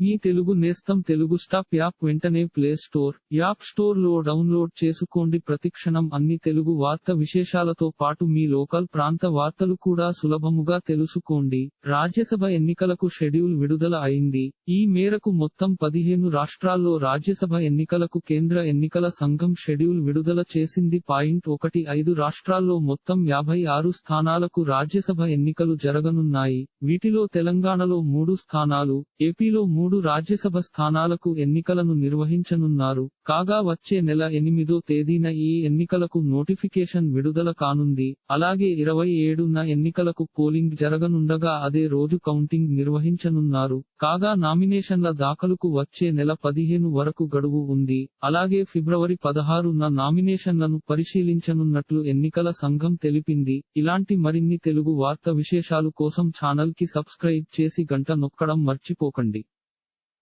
మీ తెలుగు నేస్తం Telugu stop app వెంటనే play store app స్టోర్లో డౌన్లోడ్ చేసుకోండి. ప్రతిక్షణం అన్ని తెలుగు వార్త విశేషాలతో పాటు మీ లోకల్ ప్రాంత వార్తలు కూడా సులభముగా తెలుసుకోండి. రాజ్యసభ ఎన్నికలకు షెడ్యూల్ విడుదల అయింది. ఈ మేరకు మొత్తం పదిహేను రాష్ట్రాల్లో రాజ్యసభ ఎన్నికలకు కేంద్ర ఎన్నికల సంఘం షెడ్యూల్ విడుదల చేసింది. పాయింట్ ఒకటి ఐదు రాష్ట్రాల్లో మొత్తం యాభై ఆరు స్థానాలకు రాజ్యసభ ఎన్నికలు జరగనున్నాయి. వీటిలో తెలంగాణలో మూడు స్థానాలు ఏపీలో మూడు రాజ్యసభ స్థానాలకు ఎన్నికలను నిర్వహించనున్నారు. కాగా వచ్చే నెల ఎనిమిదో తేదీన ఈ ఎన్నికలకు నోటిఫికేషన్ విడుదల కానుంది. అలాగే ఇరవై ఏడున ఎన్నికలకు పోలింగ్ జరగనుండగా అదే రోజు కౌంటింగ్ నిర్వహించనున్నారు. కాగా నామినేషన్ల దాఖలుకు వచ్చే నెల పదిహేను వరకు గడువు ఉంది. అలాగే ఫిబ్రవరి పదహారున నామినేషన్లను పరిశీలించనున్నట్లు ఎన్నికల సంఘం తెలిపింది. ఇలాంటి మరిన్ని తెలుగు వార్త విశేషాలు కోసం ఛానల్కి సబ్స్క్రైబ్ చేసి గంట నొక్కడం మర్చిపోకండి.